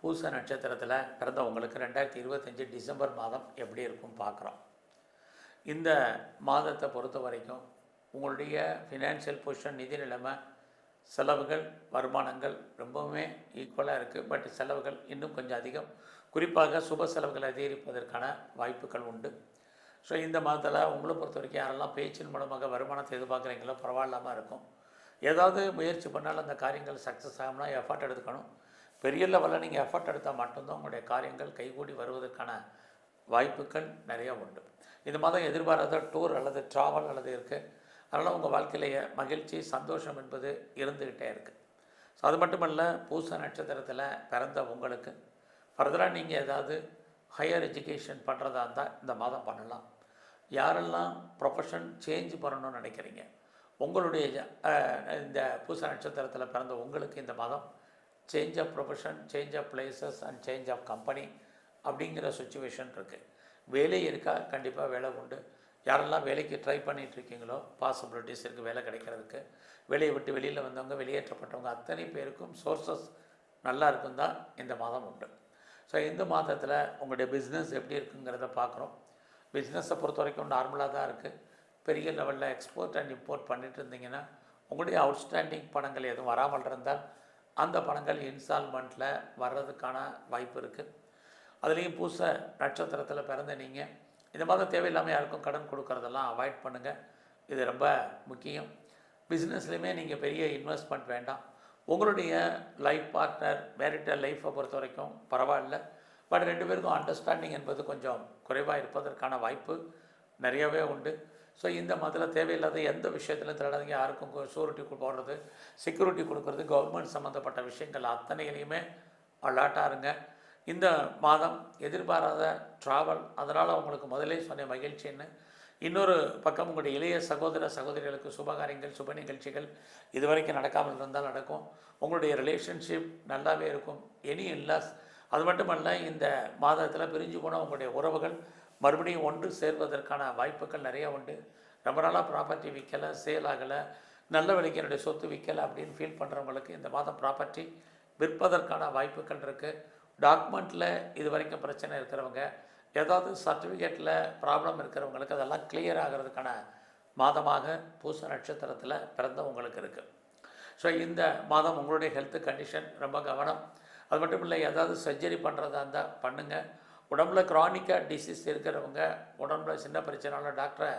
பூச நட்சத்திரத்தில் பிறந்தவங்களுக்கு ரெண்டாயிரத்தி இருபத்தஞ்சி டிசம்பர் மாதம் எப்படி இருக்கும் பார்க்குறோம். இந்த மாதத்தை பொறுத்த வரைக்கும் உங்களுடைய ஃபினான்ஷியல் பொசிஷன் நிதி நிலைமை செலவுகள் வருமானங்கள் ரொம்பவுமே ஈக்குவலாக இருக்குது பட் செலவுகள் இன்னும் கொஞ்சம் அதிகம். குறிப்பாக சுப செலவுகள் அதிகரிப்பதற்கான வாய்ப்புகள் உண்டு. ஸோ இந்த மாதத்தில் உங்களை பொறுத்த வரைக்கும் யாரெல்லாம் பேச்சின் மூலமாக வருமானத்தை எதிர்பார்க்குறீங்களோ பரவாயில்லாமல் இருக்கும். ஏதாவது முயற்சி பண்ணாலும் அந்த காரியங்கள் சக்ஸஸ் ஆகும்னா எஃபர்ட் எடுத்துக்கணும். பெரிய லெவலில் நீங்கள் எஃபர்ட் எடுத்தால் மட்டும்தான் உங்களுடைய காரியங்கள் கைகூடி வருவதற்கான வாய்ப்புகள் நிறைய உண்டு. இந்த மாதம் எதிர்பாராத டூர் அல்லது ட்ராவல் அல்லது இருக்குது அதனால் உங்கள் வாழ்க்கையிலேயே மகிழ்ச்சி சந்தோஷம் என்பது இருந்துக்கிட்டே இருக்குது ஸோ அது மட்டுமல்ல பூச நட்சத்திரத்தில் பிறந்த உங்களுக்கு. ஃபர்தராக நீங்கள் ஏதாவது ஹையர் எஜுகேஷன் பண்ணுறதா இருந்தால் இந்த மாதம் பண்ணலாம். யாரெல்லாம் ப்ரொஃபஷன் சேஞ்ச் பண்ணணும்னு நினைக்கிறீங்க? உங்களுடைய ஜ- இந்த பூச நட்சத்திரத்தில் பிறந்த உங்களுக்கு இந்த மாதம் change of profession change of places and change of company அப்படிங்கிற சுச்சுவேஷன் இருக்குது வேலை இருக்கா? கண்டிப்பாக வேலை உண்டு. யாரெல்லாம் வேலைக்கு ட்ரை பண்ணிகிட்ருக்கீங்களோ பாசிபிலிட்டிஸ் இருக்குது வேலை கிடைக்கிறதுக்கு. வேலையை விட்டு வெளியில் வந்தவங்க வெளியேற்றப்பட்டவங்க அத்தனை பேருக்கும் சோர்ஸஸ் நல்லா இருக்கும் தான் இந்த மாதம் உண்டு. ஸோ இந்த மாதத்தில் உங்களுடைய பிஸ்னஸ் எப்படி இருக்குங்கிறத பார்க்குறோம். பிஸ்னஸை பொறுத்த வரைக்கும் நார்மலாக தான் இருக்குது பெரிய லெவலில் எக்ஸ்போர்ட் அண்ட் இம்போர்ட் பண்ணிட்டு இருந்தீங்கன்னா உங்களுடைய அவுட்ஸ்டாண்டிங் பணங்கள் எதுவும் வராமல் இருந்தால் அந்த பணங்கள் இன்ஸ்டால்மெண்ட்டில் வர்றதுக்கான வாய்ப்பு இருக்குது அதுலேயும் பூச நட்சத்திரத்தில் பிறந்த நீங்கள் இந்த மாதம் தேவையில்லாமல் யாருக்கும் கடன் கொடுக்கறதெல்லாம் அவாய்ட் பண்ணுங்கள் இது ரொம்ப முக்கியம். பிஸ்னஸ்லையுமே நீங்கள் பெரிய இன்வெஸ்ட்மெண்ட் வேண்டாம். உங்களுடைய லைஃப் பார்ட்னர் மேரிட்டல் லைஃப்பை பொறுத்த வரைக்கும் பரவாயில்ல. பட் ரெண்டு பேருக்கும் அண்டர்ஸ்டாண்டிங் என்பது கொஞ்சம் குறைவாக இருப்பதற்கான வாய்ப்பு நிறையவே உண்டு. ஸோ இந்த மதத்தில் தேவையில்லாத எந்த விஷயத்திலும் திருடாதீங்க யாருக்கும் ஷூரிட்டி போடுறது செக்யூரிட்டி கொடுக்கறது கவர்மெண்ட் சம்மந்தப்பட்ட விஷயங்கள் அத்தனையிலையுமே அலாட்டாக இருங்க இந்த மாதம் எதிர்பாராத ட்ராவல் அதனால் உங்களுக்கு முதலே சொன்ன மகிழ்ச்சின்னு இன்னொரு பக்கம் உங்களுடைய இளைய சகோதர சகோதரிகளுக்கு சுபகாரியங்கள் சுப நிகழ்ச்சிகள் இதுவரைக்கும் நடக்காமல் இருந்தால் நடக்கும். உங்களுடைய ரிலேஷன்ஷிப் நல்லாவே இருக்கும். எனி இல்லாஸ் அது மட்டுமல்ல இந்த மாதத்தில் பிரிஞ்சு போன உங்களுடைய உறவுகள் மறுபடியும் ஒன்று சேர்வதற்கான வாய்ப்புகள் நிறைய உண்டு. ரொம்ப நாளாக ப்ராப்பர்ட்டி விற்கலை சேல் ஆகலை நல்ல விலைக்கு என்னுடைய சொத்து விற்கலை அப்படின்னு ஃபீல் பண்ணுறவங்களுக்கு இந்த மாதம் ப்ராப்பர்ட்டி விற்பதற்கான வாய்ப்புகள் இருக்குது டாக்குமெண்ட்டில் இது வரைக்கும் பிரச்சனை இருக்கிறவங்க ஏதாவது சர்டிஃபிகேட்டில் ப்ராப்ளம் இருக்கிறவங்களுக்கு அதெல்லாம் கிளியர் ஆகிறதுக்கான மாதமாக பூச நட்சத்திரத்தில் பிறந்தவங்களுக்கு இருக்குது ஸோ இந்த மாதம் உங்களுடைய ஹெல்த் கண்டிஷன் ரொம்ப கவனம். அது மட்டும் இல்லை ஏதாவது சர்ஜரி பண்ணுறதா இருந்தால் பண்ணுங்கள் உடம்புல க்ரானிக்காக டிசீஸ் இருக்கிறவங்க உடம்புல சின்ன பிரச்சனைனால டாக்டரை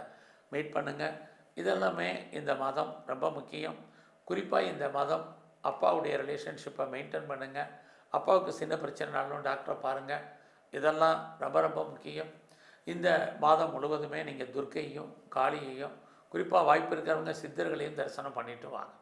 மீட் பண்ணுங்கள் இதெல்லாமே இந்த மாதம் ரொம்ப முக்கியம். குறிப்பாக இந்த மாதம் அப்பாவுடைய ரிலேஷன்ஷிப்பை மெயின்டைன் பண்ணுங்கள் அப்பாவுக்கு சின்ன பிரச்சனைனாலும் டாக்டரை பாருங்கள் இதெல்லாம் ரொம்ப ரொம்ப முக்கியம். இந்த மாதம் முழுவதுமே நீங்கள் துர்க்கையும் காளியையும் குறிப்பாக வாய்ப்பு இருக்கிறவங்க சித்தர்களையும் தரிசனம் பண்ணிட்டு வாங்க.